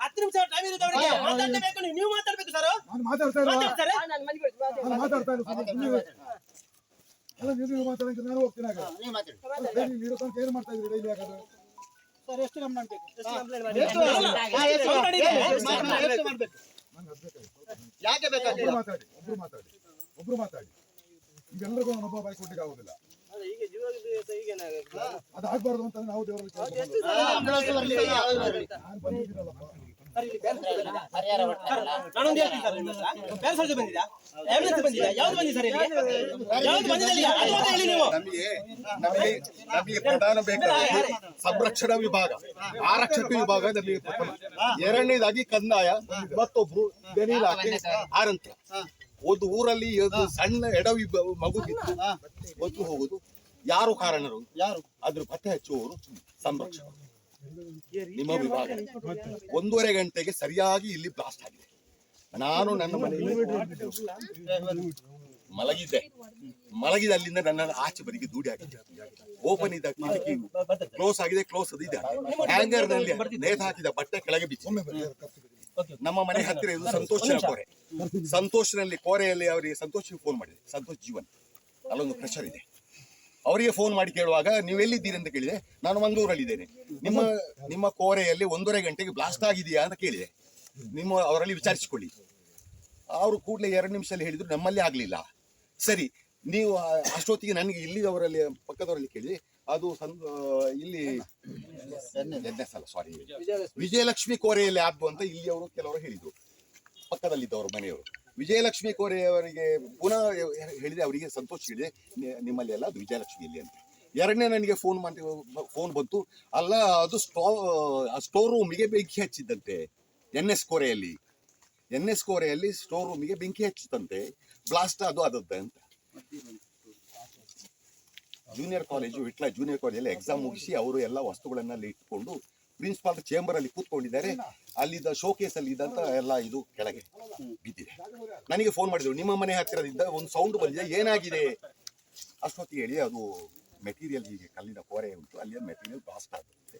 ಹತ್ತು ನಿಮಿಷ ಟೈಮ್ ಇರುತ್ತೆ ಅವರಿಗೆ ಮಾತಾಡ್ಲೇಬೇಕು ನೀವು ಮಾತಾಡ್ಬೇಕು ಸರ್ ಮಾತಾಡ್ತಾ ನಾನು ಮಾತಾಡ್ತಾ ಮಾತಾಡಂತ ಹೋಗ್ತೀನಿ ನೀರು ಮಾಡ್ತಾ ಇದ್ದೀರಿ ಡೈಲಿ ಹಾಗಾದ್ರೆ ಸರ್ ಎಷ್ಟು ಬೇಕಾಗಿತ್ತು ಯಾಕೆ ಬೇಕಾಗಿಲ್ಲ ಮಾತಾಡಿ ಒಬ್ರು ಮಾತಾಡಿ ಒಬ್ರು ಮಾತಾಡಿ ಈಗ ಎಲ್ರಿಗೂ ನಾನು ಒಬ್ಬ ಬಾಯಿ ಕೊಟ್ಟಿಗೆ ಆಗುದಿಲ್ಲ ಅದೇ ಆಗ್ಬಾರ್ದು ಅಂತ ನಾವು ದೇವರ ನಾನು ಬಂದಿದ್ದೀನಲ್ಲಪ್ಪ ಸರ್, ಬಂದಿದ್ಯಾ? ಬಂದಿದೆ? ಯಾವ್ದು ಬಂದಿದೆ ನಮಗೆ ನಮಗೆ ನಮಗೆ ಪ್ರಧಾನ ಬೇಕಾದ ಸಂರಕ್ಷಣಾ ವಿಭಾಗ ಆರಕ್ಷಕ ವಿಭಾಗ ನಮಗೆ ಪ್ರಥಮ. ಎರಡನೇದಾಗಿ ಕಂದಾಯ ಮತ್ತೊಬ್ರು ಇಲಾಖೆ ಆನಂತರ ಒಂದು ಊರಲ್ಲಿ ಒಂದು ಸಣ್ಣ ಎಡವಿ ಮಗು ಬಿತ್ತು ಒತ್ತು ಹೋಗುದು. ಯಾರು ಕಾರಣರು? ಯಾರು? ಅದ್ರ ಪತ್ತೆ ಹಚ್ಚುವವರು ಸಂರಕ್ಷಕ ನಿಮ್ಮ ವಿಭಾಗ. ಒಂದೂವರೆ ಗಂಟೆಗೆ ಸರಿಯಾಗಿ ಇಲ್ಲಿ ಬ್ಲಾಸ್ಟ್ ಆಗಿದೆ. ನಾನು ನನ್ನ ಮನೆಯಲ್ಲಿ ಮಲಗಿದ್ದೆ. ಮಲಗಿದ ಅಲ್ಲಿಂದ ನನ್ನ ಆಚೆ ಬದಿಗೆ ದೂಡಿ ಹಾಕಿದ್ದೆ. ಓಪನ್ ಇದ್ದ ಕಿಟಕಿ ಕ್ಲೋಸ್ ಆಗಿದೆ ಕ್ಲೋಸ್ ಇದೆ ಹ್ಯಾಂಗರ್ನಲ್ಲಿ ನೇತು ಹಾಕಿದ ಬಟ್ಟೆ ಕೆಳಗೆ ಬಿಚ್ಚಿ ನಮ್ಮ ಮನೆ ಹತ್ತಿರ ಇದು ಸಂತೋಷನ ಕೋರೆ. ಸಂತೋಷನಲ್ಲಿ ಕೋರೆಯಲ್ಲಿ ಅವರಿಗೆ ಸಂತೋಷ ಫೋನ್ ಮಾಡಿದೆ. ಸಂತೋಷ್ ಜೀವನ್, ಅಲ್ಲೊಂದು ಪ್ರೆಷರ್ ಇದೆ. ಅವರಿಗೆ ಫೋನ್ ಮಾಡಿ ಕೇಳುವಾಗ, ನೀವು ಎಲ್ಲಿದ್ದೀರಿ? ಅಂತ ಕೇಳಿದೆ. ನಾನು ಮಂಗಳೂರಲ್ಲಿದ್ದೇನೆ. ನಿಮ್ಮ ನಿಮ್ಮ ಕೋರೆಯಲ್ಲಿ ಒಂದೂವರೆ ಗಂಟೆಗೆ ಬ್ಲಾಸ್ಟ್ ಆಗಿದೆಯಾ ಅಂತ ಕೇಳಿದೆ. ನಿಮ್ಮ ಅವರಲ್ಲಿ ವಿಚಾರಿಸಿಕೊಳ್ಳಿ. ಅವರು ಕೂಡಲೇ ಎರಡು ನಿಮಿಷದಲ್ಲಿ ಹೇಳಿದ್ರು, ನಮ್ಮಲ್ಲಿ ಆಗಲಿಲ್ಲ. ಸರಿ ನೀವು ಅಷ್ಟೊತ್ತಿಗೆ ನನಗೆ ಇಲ್ಲಿ ಅವರಲ್ಲಿ ಪಕ್ಕದವರಲ್ಲಿ ಕೇಳಿ. ಅದು ಸಂದ ಇಲ್ಲಿ ಅಲ್ಲ ಸಾರಿ ವಿಜಯಲಕ್ಷ್ಮಿ ಕೋರೆಯಲ್ಲಿ ಆದ್ದು ಅಂತ ಇಲ್ಲಿ ಅವರು ಕೆಲವರು ಹೇಳಿದ್ರು. ಪಕ್ಕದಲ್ಲಿದ್ದವರು, ಮನೆಯವರು. ವಿಜಯಲಕ್ಷ್ಮಿ ಕೋರೆಯವರಿಗೆ ಪುನಃ ಹೇಳಿದೆ, ಅವರಿಗೆ ಸಂತೋಷ ನಿ- ನಿಮ್ಮಲ್ಲಿ ಎಲ್ಲ ಅದು ವಿಜಯಲಕ್ಷ್ಮಿಯಲ್ಲಿ ಅಂತ. ಎರಡನೇ ನನಗೆ ಫೋನ್ ಮಾಡಿ ಫೋನ್ ಬಂತು. ಅಲ್ಲ, ಅದು ಸ್ಟೋ ಸ್ಟೋರ್ ರೂಮಿಗೆ ಬೆಂಕಿ ಹಚ್ಚಿದ್ದಂತೆ ಎನ್ ಎಸ್ ಕೋರೆಯಲ್ಲಿ. ಎನ್ ಎಸ್ ಕೋರೆಯಲ್ಲಿ ಸ್ಟೋರ್ ರೂಮಿಗೆ ಬೆಂಕಿ ಹಚ್ಚಿದಂತೆ ಬ್ಲಾಸ್ಟ್ ಅದು ಅದದ್ದೆ ಅಂತ ಜೂನಿಯರ್ ಕಾಲೇಜು ವಿಟ್ಲ ಜೂನಿಯರ್ ಕಾಲೇಜಲ್ಲಿ ಎಕ್ಸಾಮ್ ಮುಗಿಸಿ ಅವರು ಎಲ್ಲ ವಸ್ತುಗಳನ್ನೆಲ್ಲ ಇಟ್ಕೊಂಡು ಪ್ರಿನ್ಸಿಪಾಲ್ ಚೇಂಬರ್ ಅಲ್ಲಿ ಕೂತ್ಕೊಂಡಿದ್ದಾರೆ. ಅಲ್ಲಿದ್ದ ಶೋಕೇಸ್ ಅಲ್ಲಿ ಇದ್ದಂತ ಎಲ್ಲ ಇದು ಕೆಳಗೆ ಬಿದ್ದಿದೆ. ನನಗೆ ಫೋನ್ ಮಾಡಿದ್ರು, ನಿಮ್ಮ ಮನೆ ಹತ್ತಿರದಿಂದ ಒಂದು ಸೌಂಡ್ ಬಂದಿದೆ, ಏನಾಗಿದೆ? ಅಷ್ಟೊತ್ತಿಗೆ ಹೇಳಿ, ಅದು ಮೆಟೀರಿಯಲ್ ಹೀಗೆ ಕಲ್ಲಿನ ಕೋರೆ ಉಂಟು ಅಲ್ಲಿ ಮೆಟೀರಿಯಲ್ ಬ್ಲಾಸ್ಟ್ ಆಗುತ್ತೆ.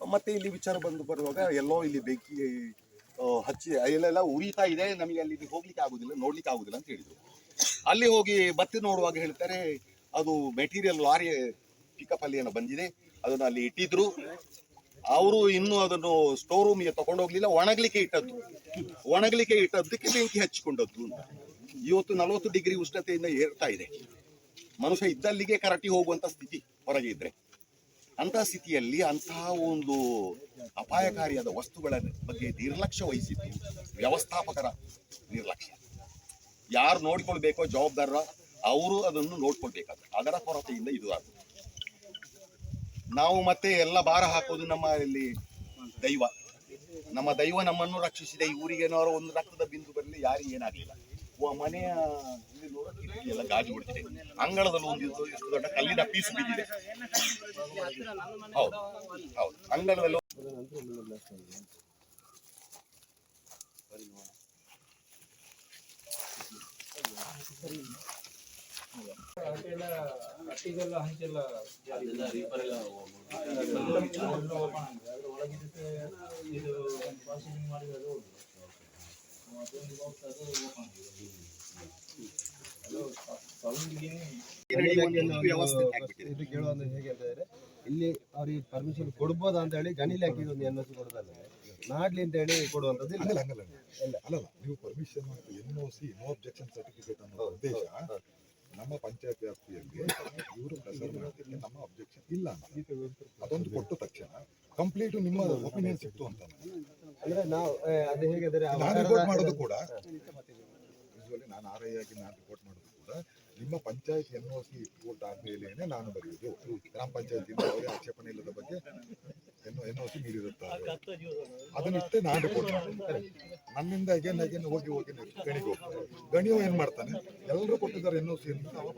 ಮತ್ತೆ ಇಲ್ಲಿ ವಿಚಾರ ಬಂದು ಬರುವಾಗ, ಎಲ್ಲೋ ಇಲ್ಲಿ ಬೆಂಕಿ ಹಚ್ಚಿ ಎಲ್ಲೆಲ್ಲ ಉರಿತಾ ಇದೆ, ನಮಗೆ ಅಲ್ಲಿ ಹೋಗ್ಲಿಕ್ಕೆ ಆಗುದಿಲ್ಲ, ನೋಡ್ಲಿಕ್ಕೆ ಆಗುದಿಲ್ಲ ಅಂತ ಹೇಳಿದ್ರು. ಅಲ್ಲಿ ಹೋಗಿ ಬತ್ತಿ ನೋಡುವಾಗ ಹೇಳ್ತಾರೆ, ಅದು ಮೆಟೀರಿಯಲ್ ಲಾರಿ ಪಿಕಪ್ ಅಲ್ಲಿ ಏನೋ ಬಂದಿದೆ, ಅದನ್ನ ಅಲ್ಲಿ ಇಟ್ಟಿದ್ರು. ಅವರು ಇನ್ನು ಅದನ್ನು ಸ್ಟೋರ್ ರೂಮಿಗೆ ತಗೊಂಡೋಗ್ಲಿಲ್ಲ, ಒಣಗ್ಲಿಕ್ಕೆ ಇಟ್ಟದ್ದು. ಒಣಗ್ಲಿಕ್ಕೆ ಇಟ್ಟದ್ದಕ್ಕೆ ಬೆಂಕಿ ಹಚ್ಚಿಕೊಂಡದ್ದು ಇವತ್ತು ನಲವತ್ತು ಡಿಗ್ರಿ ಉಷ್ಣತೆಯಿಂದ ಏರ್ತಾ ಇದೆ. ಮನುಷ್ಯ ಇದ್ದಲ್ಲಿಗೆ ಕರಟಿ ಹೋಗುವಂತ ಸ್ಥಿತಿ ಹೊರಗೆ ಇದ್ರೆ. ಅಂತ ಸ್ಥಿತಿಯಲ್ಲಿ ಅಂತಹ ಒಂದು ಅಪಾಯಕಾರಿಯಾದ ವಸ್ತುಗಳ ಬಗ್ಗೆ ನಿರ್ಲಕ್ಷ್ಯ ವಹಿಸಿದ್ದು ವ್ಯವಸ್ಥಾಪಕರ ನಿರ್ಲಕ್ಷ್ಯ. ಯಾರು ನೋಡ್ಕೊಳ್ಬೇಕೋ ಜವಾಬ್ದಾರ ಅವರು ಅದನ್ನು ನೋಡ್ಕೊಳ್ಬೇಕಾದ ಅದರ ಕೊರತೆಯಿಂದ ಇದು ಆಗುತ್ತೆ ನಾವು ಮತ್ತೆ ಎಲ್ಲ ಭಾರ ಹಾಕೋದು ನಮ್ಮ ಇಲ್ಲಿ ದೈವ. ನಮ್ಮ ದೈವ ನಮ್ಮನ್ನು ರಕ್ಷಿಸಿದೆ ಈ ಊರಿಗೆ ಏನಾದ್ರು ಒಂದು ರಕ್ತದ ಬಿಂದು ಬರಲಿ ಯಾರಿಗೆ ಏನಾಗಲಿಲ್ಲ. ಮನೆಯ ಎಲ್ಲ ಗಾಜು ಬಿಡ್ತಿದೆ ಅಂಗಳದಲ್ಲಿ ಒಂದು ಇಷ್ಟು ದೊಡ್ಡ ಕಲ್ಲಿನ ಪೀಸ್ ಬಿದ್ದಿದೆ. ಹೌದು ಹೌದು. ಅಂಗಳದಲ್ಲಿ ಅಟ್ಟಿಗೆಲ್ಲ ಹಂಚೆಲ್ಲ ಒಳಗಿದ್ದಕ್ಕೆ ಇದು ವಾಷಿಂಗ್ ಹೇಗೆ ಇಲ್ಲಿ ಅವ್ರಿಗೆ ಪರ್ಮಿಷನ್ ಕೊಡ್ಬೋದಾ ಅಂತ ಹೇಳಿ ಗಣಿ ಇಲಾಖೆಗೆ ಒಂದು ಎನ್ ಎಸ್ ಮಾಡ್ಲಿ ಅಂತ ಹೇಳಿ ಕೊಡುವಂಥದ್ದು ಇಲ್ಲ. ಹಂಗಲ್ಲ ಹಂಗಲ್ಲ ಅಲ್ಲಲ್ಲ ನೀವು permission N O C no objection certificate ಅನ್ನೋ ಉದ್ದೇಶ ನಮ್ಮ ಪಂಚಾಯತ್ ವ್ಯಾಪ್ತಿಯಲ್ಲಿ ಇವರು ಮಾಡೋದಕ್ಕೆ ನಮ್ಮ ಅಬ್ಜೆಕ್ಷನ್ ಇಲ್ಲ ಅದೊಂದು ಕೊಟ್ಟ ತಕ್ಷಣ ಕಂಪ್ಲೀಟ್ ನಿಮ್ಮ ಒಪಿನಿಯನ್ ಸಿಕ್ತು ಅಂತ ಅಂದ್ರೆ ನಾವು ಅದು ಹೇಗೆ ಅಂದ್ರೆ ಆ ನಾನು ರಿಪೋರ್ಟ್ ಮಾಡೋದು ಕೂಡ ಯೂಶ್ವಲಿ ನಾನು ಆರ್ ಐ ಆಗಿ ನಾನು ರಿಪೋರ್ಟ್ ಮಾಡೋದು ಕೂಡ ನಿಮ್ಮ panchayat N O C report ಆದ್ಮೇಲೆನೆ ನಾನು ಬರೆಯುವುದು ಗ್ರಾಮ ಪಂಚಾಯತ್ ಅವರೇ ಆಕ್ಷೇಪಣೆ ಇಲ್ಲದ ಬಗ್ಗೆ ಎನ್ ಎನ್ ಒ ಸಿ ಮೀರಿರುತ್ತಾರೆ ಅದನ್ನಿಷ್ಟೇ ನಾನು ರಿಪೋರ್ಟ್ ಮಾಡ್ತೀನಿ ನನ್ನಿಂದ ಅಗೇನ್ ಅಗೇನ್ ಹೋಗಿ ಹೋಗಿ ಗಣಿಗೆ. ಹೋಗ್ತಾರೆ ಗಣಿಯು ಏನ್ ಮಾಡ್ತಾನೆ? ಎಲ್ಲರೂ ಕೊಟ್ಟಿದ್ದಾರೆ ಎನ್ ಒ ಸಿ ಅಂತ ಅವ